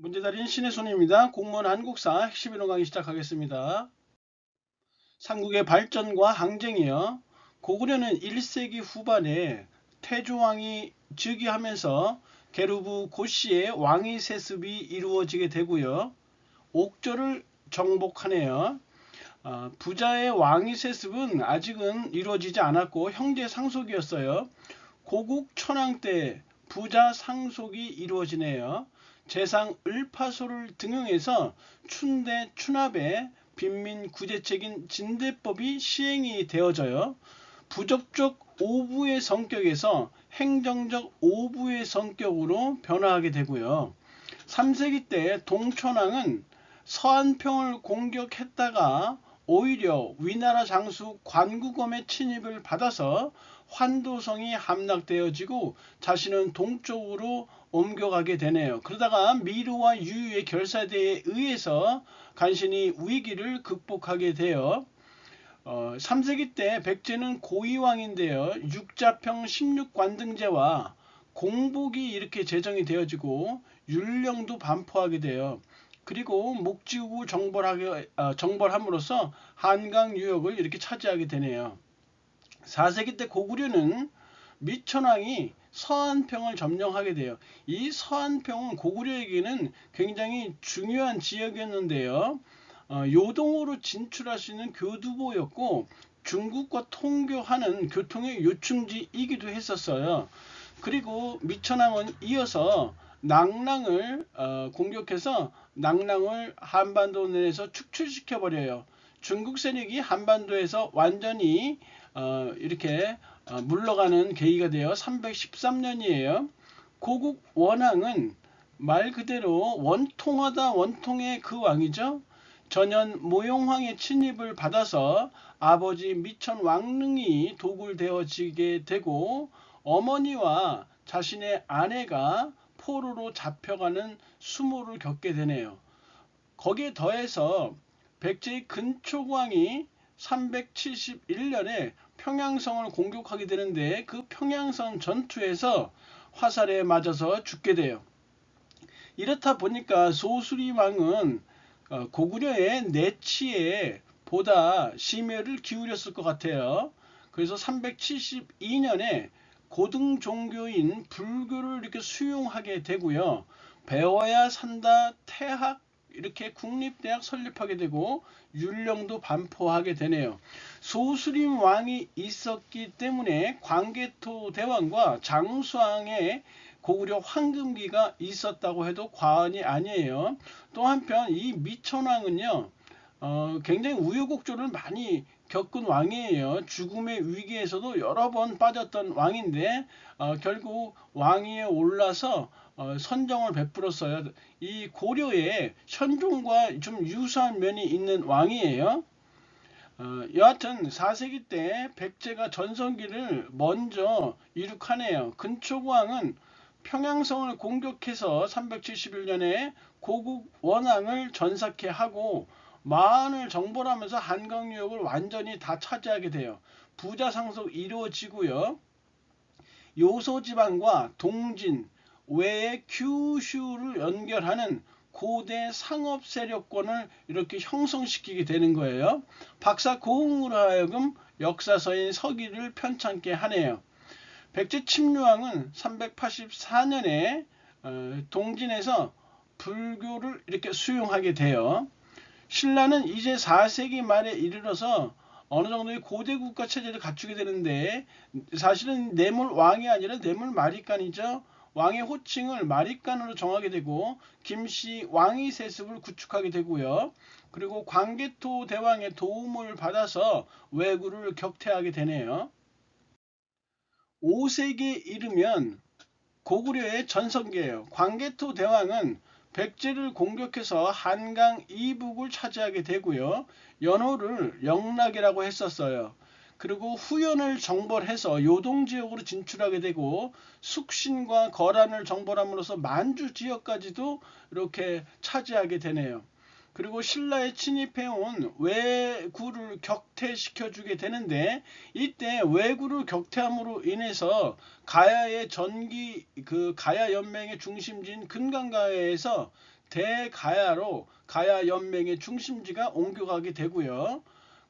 문제 달인 신의 손입니다. 공무원 한국사 핵심 이론 강의 시작하겠습니다. 삼국의 발전과 항쟁이요. 고구려는 1세기 후반에 태조왕이 즉위하면서 게르부 고씨의 왕위 세습이 이루어지게 되고요. 옥조를 정복하네요. 어, 부자의 왕위 세습은 아직은 이루어지지 않았고 형제 상속이었어요. 고국 천왕 때 부자 상속이 이루어지네요. 재상 을파소를 등용해서 춘대 춘합의 빈민 구제책인 진대법이 시행이 되어져요. 부적적 오부의 성격에서 행정적 오부의 성격으로 변화하게 되고요. 3세기 때 동천왕은 서안평을 공격했다가 오히려 위나라 장수 관구검의 침입을 받아서 환도성이 함락되어지고 자신은 동쪽으로 옮겨가게 되네요. 그러다가 미르와 유유의 결사대에 의해서 간신히 위기를 극복하게 되어 어, 3세기 때 백제는 고위왕인데요. 육자평 16관등제와 공복이 이렇게 제정이 되어지고 율령도 반포하게 돼요. 그리고 목지구 정벌하게, 어, 정벌함으로써 한강 유역을 이렇게 차지하게 되네요. 4세기 때 고구려는 미천왕이 서안평을 점령하게 돼요. 이 서안평은 고구려에게는 굉장히 중요한 지역이었는데요. 어, 요동으로 진출할 수 있는 교두보였고 중국과 통교하는 교통의 요충지이기도 했었어요. 그리고 미천왕은 이어서 낭랑을 어, 공격해서 낭랑을 한반도 내에서 축출시켜 버려요. 중국 세력이 한반도에서 완전히 어, 이렇게 어, 물러가는 계기가 되어 313년이에요. 고국 원왕은 말 그대로 원통하다 원통의 그 왕이죠. 전현 모용왕의 침입을 받아서 아버지 미천 왕릉이 도굴되어지게 되고 어머니와 자신의 아내가 포로로 잡혀가는 수모를 겪게 되네요. 거기에 더해서 백제의 근초광이 371년에 평양성을 공격하게 되는데 그 평양성 전투에서 화살에 맞아서 죽게 돼요. 이렇다 보니까 소수리 왕은 어, 고구려의 내치에 보다 심혈을 기울였을 것 같아요. 그래서 372년에 고등 종교인 불교를 이렇게 수용하게 되고요. 배워야 산다 태학 이렇게 국립대학 설립하게 되고 율령도 반포하게 되네요. 소수림 왕이 있었기 때문에 광개토 대왕과 장수왕의 고구려 황금기가 있었다고 해도 과언이 아니에요. 또 한편 이 미천왕은요. 어, 굉장히 우여곡절을 많이 겪은 왕이에요. 죽음의 위기에서도 여러 번 빠졌던 왕인데 어, 결국 왕위에 올라서 어, 선정을 베풀었어요. 이 고려의 현종과 좀 유사한 면이 있는 왕이에요. 어, 여하튼 4세기 때 백제가 전성기를 먼저 이룩하네요. 근초고왕은 평양성을 공격해서 371년에 고국 원왕을 전사케 하고 마한을 정벌하면서 한강 유역을 완전히 다 차지하게 돼요. 부자 상속 이루어지고요. 요소 지방과 동진, 외의 규슈를 연결하는 고대 상업 세력권을 이렇게 형성시키게 되는 거예요. 박사 고흥으로 하여금 역사서인 서기를 편찮게 하네요. 백제 침류왕은 384년에 어, 동진에서 불교를 이렇게 수용하게 돼요. 신라는 이제 4세기 말에 이르러서 어느 정도의 고대 국가 체제를 갖추게 되는데 사실은 뇌물 왕이 아니라 뇌물 마리간이죠. 왕의 호칭을 마리간으로 정하게 되고 김씨 왕위 세습을 구축하게 되고요. 그리고 광개토 대왕의 도움을 받아서 왜구를 격퇴하게 되네요. 5세기에 이르면 고구려의 전성기예요. 광개토 대왕은 백제를 공격해서 한강 이북을 차지하게 되고요. 연호를 영락이라고 했었어요. 그리고 후연을 정벌해서 요동 지역으로 진출하게 되고 숙신과 거란을 정벌함으로써 만주 지역까지도 이렇게 차지하게 되네요. 그리고 신라에 침입해온 왜구를 격퇴시켜 주게 되는데 이때 왜구를 격퇴함으로 인해서 가야의 전기 그 가야 연맹의 중심지인 금강가야에서 대가야로 가야 연맹의 중심지가 옮겨가게 되고요.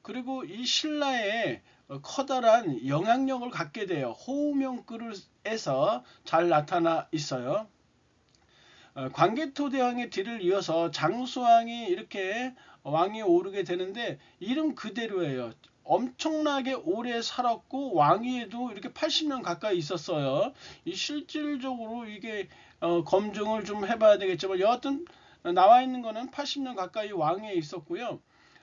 그리고 이 신라의 어, 커다란 영향력을 갖게 돼요. 호우명 그릇에서 잘 나타나 있어요. 어, 광개토 대왕의 뒤를 이어서 장수왕이 이렇게 왕이 오르게 되는데 이름 그대로예요. 엄청나게 오래 살았고 왕위에도 이렇게 80년 가까이 있었어요. 이 실질적으로 이게 어, 검증을 좀 해봐야 되겠지만 여하튼 나와 있는 거는 80년 가까이 왕위에 있었고요.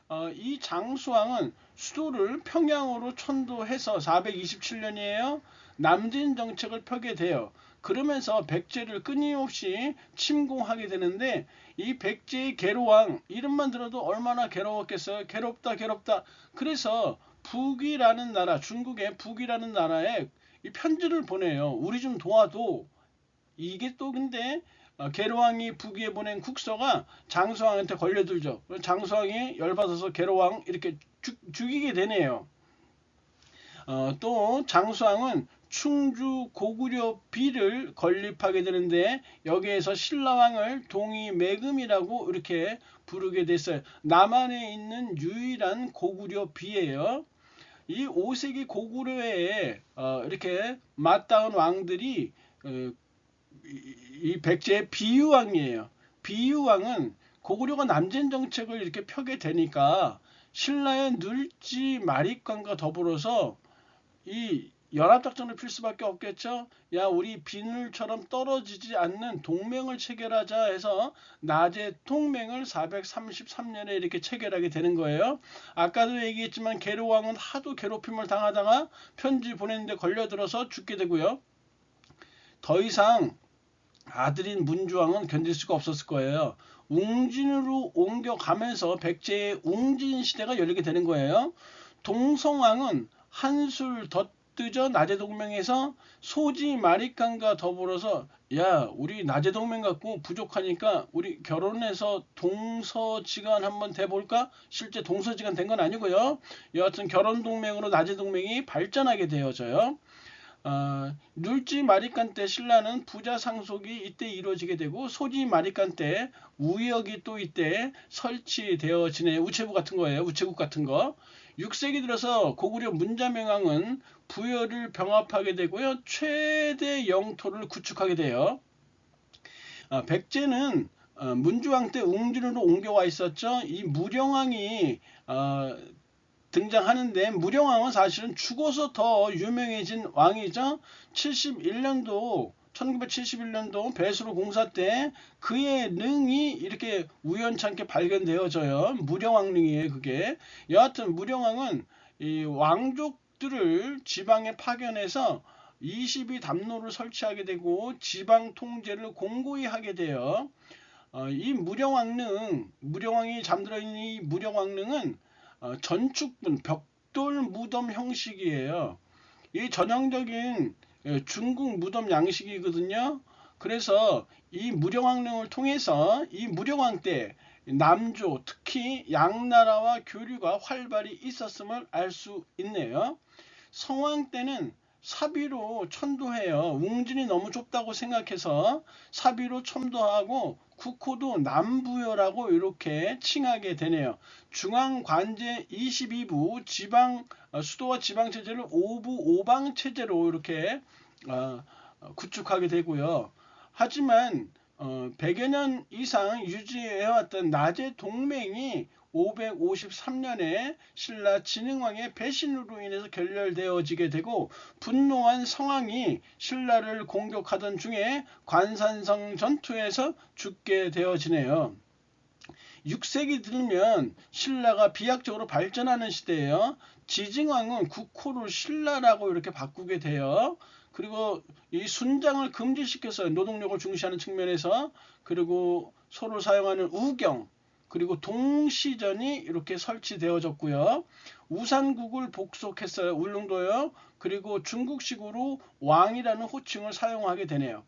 어, 이 장수왕은 수도를 평양으로 천도해서 427년이에요. 남진 정책을 펴게 돼요. 그러면서 백제를 끊임없이 침공하게 되는데 이 백제의 개로왕 이름만 들어도 얼마나 괴로웠겠어요. 괴롭다 괴롭다. 그래서 북이라는 나라 중국의 북이라는 나라에 이 편지를 보내요. 우리 좀 도와도 이게 또 근데 어, 게로왕이 북위에 보낸 국서가 장수왕한테 걸려들죠. 장수왕이 열받아서 게로왕 이렇게 죽, 죽이게 되네요. 어, 또 장수왕은 충주 고구려 비를 건립하게 되는데 여기에서 신라왕을 동이 매금이라고 이렇게 부르게 됐어요. 남한에 있는 유일한 고구려 비예요. 이 5세기 고구려에 어, 이렇게 맞닿은 왕들이 어, 이 백제의 비유왕이에요. 비유왕은 고구려가 남진 정책을 이렇게 펴게 되니까 신라의 눌지 마립관과 더불어서 이 연합작전을 필 수밖에 없겠죠. 야 우리 비늘처럼 떨어지지 않는 동맹을 체결하자 해서 낮에 동맹을 433년에 이렇게 체결하게 되는 거예요. 아까도 얘기했지만 게르왕은 하도 괴롭힘을 당하다가 편지 보냈는데 걸려들어서 죽게 되고요. 더 이상 아들인 문주왕은 견딜 수가 없었을 거예요. 웅진으로 옮겨가면서 백제의 웅진 시대가 열리게 되는 거예요. 동성왕은 한술 덧뜨져 나제 동맹에서 소지 마리칸과 더불어서 야 우리 나제 동맹 갖고 부족하니까 우리 결혼해서 동서지간 한번 돼볼까? 실제 동서지간 된 건 아니고요. 여하튼 결혼 동맹으로 나제 동맹이 발전하게 되어져요. 어, 눌지 마리칸 때 신라는 부자 상속이 이때 이루어지게 되고 소지 마리칸 때 우역이 또 이때 설치되어지네 우체부 같은 거예요. 우체국 같은 거. 6세기 들어서 고구려 문자명왕은 부여를 병합하게 되고요. 최대 영토를 구축하게 돼요. 어, 백제는 어, 문주왕 때 웅진으로 옮겨와 있었죠. 이 무령왕이 어, 등장하는데 무령왕은 사실은 죽어서 더 유명해진 왕이죠. 71년도 1971년도 배수로 공사 때 그의 능이 이렇게 우연찮게 발견되어져요. 무령왕릉이에요, 그게. 여하튼 무령왕은 이 왕족들을 지방에 파견해서 22 담로를 설치하게 되고 지방 통제를 공고히 하게 돼요. 어, 이 무령왕릉, 무령왕이 잠들어 있는 이 무령왕릉은 어, 전축분 벽돌 무덤 형식이에요. 이 전형적인 예, 중국 무덤 양식이거든요. 그래서 이 무령왕릉을 통해서 이 무령왕 때 남조 특히 양나라와 교류가 활발히 있었음을 알 수 있네요. 성왕 때는 사비로 천도해요. 웅진이 너무 좁다고 생각해서 사비로 천도하고 국호도 남부여라고 이렇게 칭하게 되네요. 중앙관제 22부 지방 어, 수도와 지방 체제를 5부 5방 체제로 이렇게 어, 구축하게 되고요. 하지만 어, 100여 년 이상 유지해왔던 낮의 동맹이 553년에 신라 진흥왕의 배신으로 인해서 결렬되어지게 되고 분노한 성왕이 신라를 공격하던 중에 관산성 전투에서 죽게 되어지네요. 6세기 들면 신라가 비약적으로 발전하는 시대예요. 지징왕은 국호를 신라라고 이렇게 바꾸게 돼요. 그리고 이 순장을 금지시켜서 노동력을 중시하는 측면에서 그리고 소를 사용하는 우경 그리고 동시전이 이렇게 설치되어졌고요. 우산국을 복속했어요. 울릉도요. 그리고 중국식으로 왕이라는 호칭을 사용하게 되네요.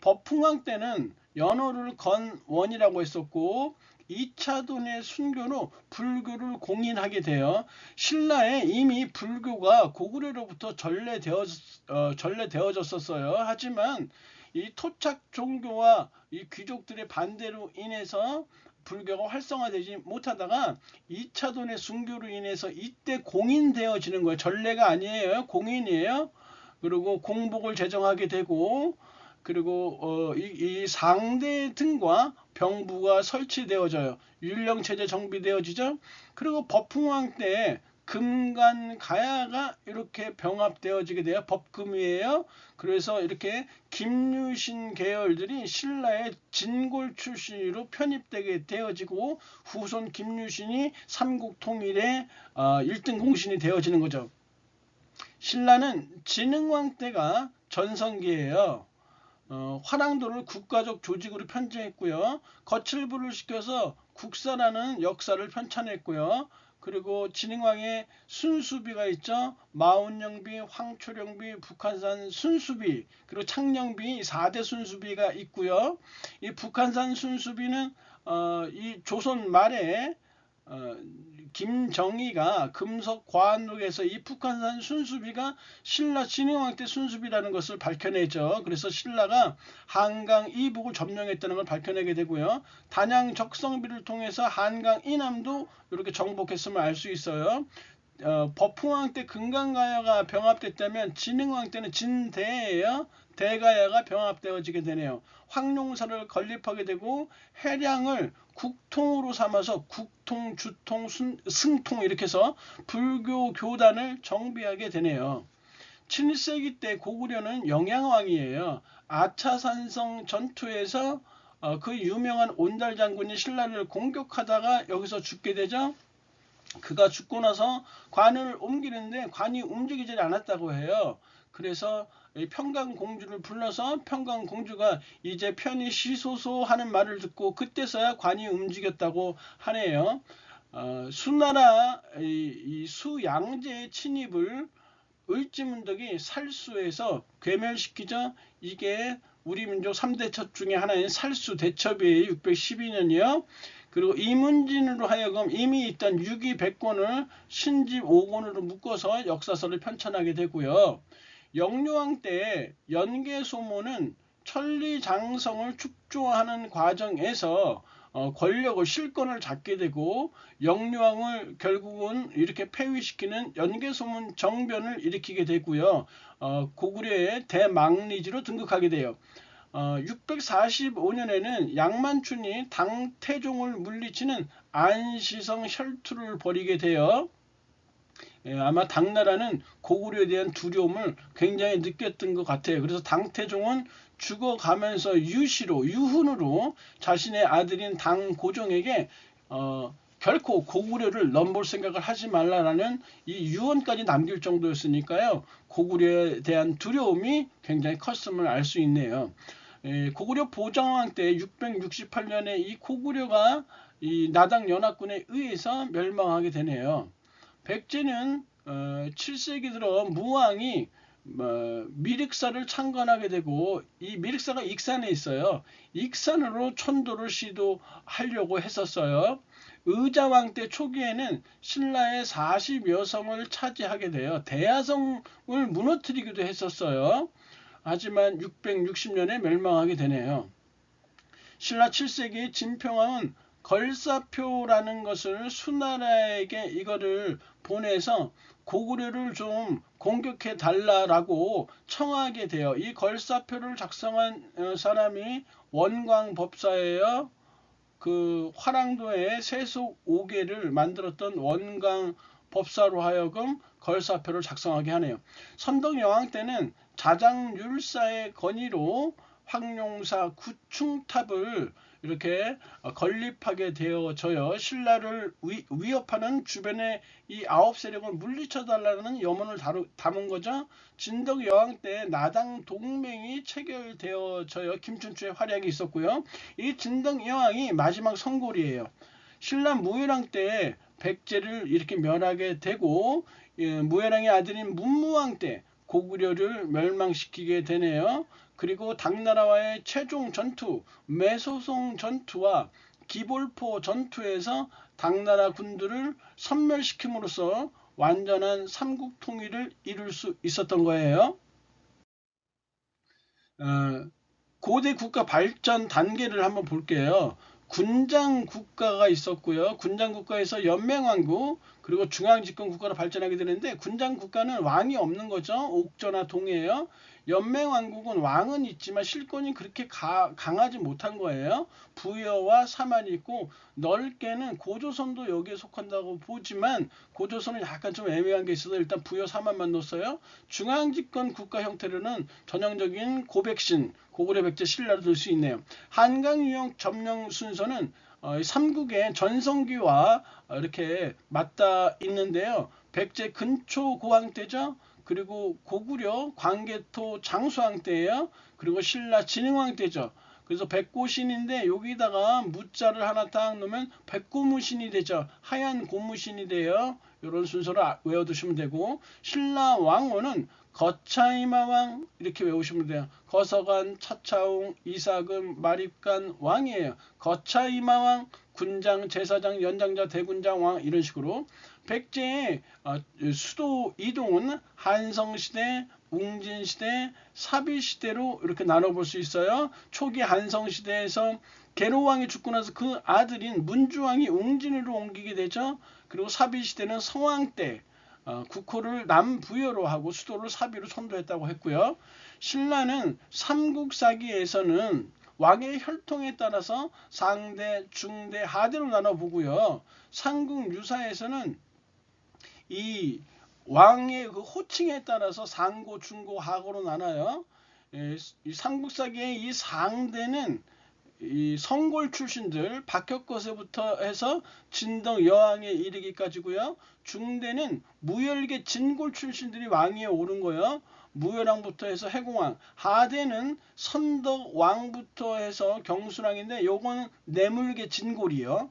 법풍왕 때는 연호를 건원이라고 했었고 2차 돈의 순교로 불교를 공인하게 되어 신라에 이미 불교가 고구려로부터 전래되어, 어, 전래되어졌었어요. 하지만 이 토착 종교와 이 귀족들의 반대로 인해서 불교가 활성화되지 못하다가 2차돈의 순교로 인해서 이때 공인되어지는 거예요. 전례가 아니에요. 공인이에요. 그리고 공복을 제정하게 되고 그리고 어, 이, 이 상대 등과 병부가 설치되어져요. 율령체제 정비되어지죠. 그리고 법흥왕 때 금간 가야가 이렇게 병합되어지게 돼요. 법금이에요. 그래서 이렇게 김유신 계열들이 신라의 진골 출신으로 편입되게 되어지고 후손 김유신이 삼국 통일의 어, 1등 공신이 되어지는 거죠. 신라는 진흥왕 때가 전성기예요. 어, 화랑도를 국가적 조직으로 편제했고요. 거칠부를 시켜서 국사라는 역사를 편찬했고요. 그리고 진흥왕의 순수비가 있죠. 마운영비, 황초령비, 북한산 순수비, 그리고 창령비 4대 순수비가 있고요. 이 북한산 순수비는 어, 이 조선 말에 어, 김정희가 금속 과안록에서 이 북한산 순수비가 신라 진흥왕 때 순수비라는 것을 밝혀내죠. 그래서 신라가 한강 이북을 점령했다는 걸 밝혀내게 되고요. 단양 적성비를 통해서 한강 이남도 이렇게 정복했음을 알 수 있어요. 어, 법흥왕 때 금강가야가 병합됐다면 진흥왕 때는 진대예요. 대가야가 병합되어지게 되네요. 황룡사를 건립하게 되고 해량을 국통으로 삼아서 국통, 주통, 순, 승통 이렇게 해서 불교 교단을 정비하게 되네요. 7세기 때 고구려는 영양왕이에요. 아차산성 전투에서 어, 그 유명한 온달 장군이 신라를 공격하다가 여기서 죽게 되죠. 그가 죽고 나서 관을 옮기는데 관이 움직이지 않았다고 해요. 그래서 평강 공주를 불러서 평강 공주가 이제 편히 쉬소서 하는 말을 듣고 그때서야 관이 움직였다고 하네요. 어, 수나라 이, 이 수양제의 침입을 을지문덕이 살수에서 괴멸시키죠. 이게 우리 민족 3대 첩 중에 하나인 살수 대첩이에요. 612년이요. 그리고 이문진으로 하여금 이미 있던 6위 100권을 신집 5권으로 묶어서 역사서를 편찬하게 되고요. 영유왕 때 연개소모는 천리장성을 축조하는 과정에서 어, 권력을 실권을 잡게 되고 영유왕을 결국은 이렇게 폐위시키는 연개소문 정변을 일으키게 되고요. 어, 고구려의 대망리지로 등극하게 돼요. 어, 645년에는 양만춘이 당태종을 물리치는 안시성 혈투를 벌이게 되어 예, 아마 당나라는 고구려에 대한 두려움을 굉장히 느꼈던 것 같아요. 그래서 당태종은 죽어가면서 유시로 유훈으로 자신의 아들인 당고종에게 어, 결코 고구려를 넘볼 생각을 하지 말라라는 이 유언까지 남길 정도였으니까요. 고구려에 대한 두려움이 굉장히 컸음을 알 수 있네요. 예, 고구려 보장왕 때 668년에 이 고구려가 이 나당 연합군에 의해서 멸망하게 되네요. 백제는 어, 7세기 들어 무왕이 어, 미륵사를 창건하게 되고 이 미륵사가 익산에 있어요. 익산으로 천도를 시도하려고 했었어요. 의자왕 때 초기에는 신라의 40여 성을 차지하게 되어 대하성을 무너뜨리기도 했었어요. 하지만 660년에 멸망하게 되네요. 신라 7세기 진평왕은 걸사표라는 것을 수나라에게 이거를 보내서 고구려를 좀 공격해 달라라고 청하게 돼요. 이 걸사표를 작성한 어, 사람이 원광법사예요. 그 화랑도에 세속 5개를 만들었던 원광 법사로 하여금 걸사표를 작성하게 하네요. 선덕여왕 때는 자장율사의 건의로 황룡사 구충탑을 이렇게 건립하게 되어져요. 신라를 위, 위협하는 주변의 이 아홉 세력을 물리쳐 달라는 염원을 다루, 담은 거죠. 진덕 여왕 때 나당 동맹이 체결되어져요. 김춘추의 활약이 있었고요. 이 진덕 여왕이 마지막 성골이에요. 신라 무열왕 때 백제를 이렇게 멸하게 되고 예, 무열왕의 아들인 문무왕 때 고구려를 멸망시키게 되네요. 그리고 당나라와의 최종 전투, 매소송 전투와 기볼포 전투에서 당나라 군들을 섬멸시킴으로써 완전한 삼국 통일을 이룰 수 있었던 거예요. 어, 고대 국가 발전 단계를 한번 볼게요. 군장 국가가 있었고요. 군장 국가에서 연맹왕국 그리고 중앙집권 국가로 발전하게 되는데 군장 국가는 왕이 없는 거죠. 옥저나 동해예요. 연맹왕국은 왕은 있지만 실권이 그렇게 가- 강하지 못한 거예요. 부여와 사만이 있고 넓게는 고조선도 여기에 속한다고 보지만 고조선은 약간 좀 애매한 게 있어서 일단 부여 사만만 넣었어요. 중앙집권 국가 형태로는 전형적인 고백신, 고구려 백제 신라를 들수 있네요. 한강 유형 점령 순서는 어, 삼국의 전성기와 어, 이렇게 맞닿아 있는데요. 백제 근초 고왕 때죠. 그리고 고구려 광개토 장수왕 때예요. 그리고 신라 진흥왕 때죠. 그래서 백고신인데 여기다가 무자를 하나 딱 넣으면 백고무신이 되죠. 하얀 고무신이 돼요. 이런 순서로 아- 외워두시면 되고 신라 왕후는 거차이마 왕 이렇게 외우시면 돼요. 거서관, 차차웅, 이사금, 마립간 왕이에요. 거차이마 왕, 군장, 제사장, 연장자, 대군장 왕 이런 식으로 백제의 어, 수도 이동은 한성시대, 웅진시대, 사비시대로 이렇게 나눠볼 수 있어요. 초기 한성시대에서 계로왕이 죽고 나서 그 아들인 문주왕이 웅진으로 옮기게 되죠. 그리고 사비시대는 성왕 때 어, 국호를 남부여로 하고 수도를 사비로 선도했다고 했고요. 신라는 삼국사기에서는 왕의 혈통에 따라서 상대, 중대, 하대로 나눠보고요. 삼국유사에서는 이 왕의 그 호칭에 따라서 상고, 중고, 하고로 나눠요. 예, 이 삼국사기의 이 상대는 이 성골 출신들 박혁거세부터 해서 진덕 여왕에 이르기까지고요. 중대는 무열계 진골 출신들이 왕위에 오른 거예요. 무열왕부터 해서 해공왕. 하대는 선덕 왕부터 해서 경순왕인데 요거는 내물계 진골이요.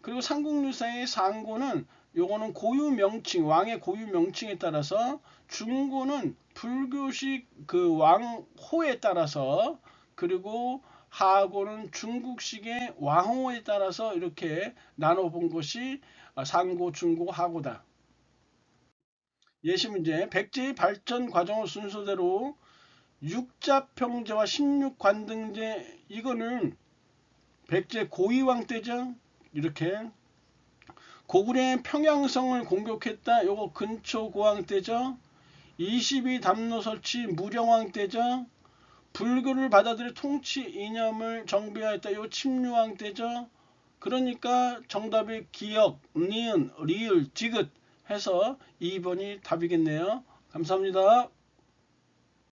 그리고 삼국유사의 상고는 요거는 고유 명칭, 왕의 고유 명칭에 따라서 중고는 불교식 그 왕호에 따라서 그리고 하고는 중국식의 왕호에 따라서 이렇게 나눠본 것이 상고, 중고, 하고다. 예시 문제 백제의 발전 과정을 순서대로 육자평제와 십육관등제 이거는 백제 고위왕 때죠. 이렇게 고구려의 평양성을 공격했다. 요거 근초 고왕 때죠. 22 담로 설치 무령왕 때죠. 불교를 받아들여 통치 이념을 정비하였다. 요 침류왕 때죠. 그러니까 정답이 기역, 니은, 리을, 지긋 해서 2번이 답이겠네요. 감사합니다.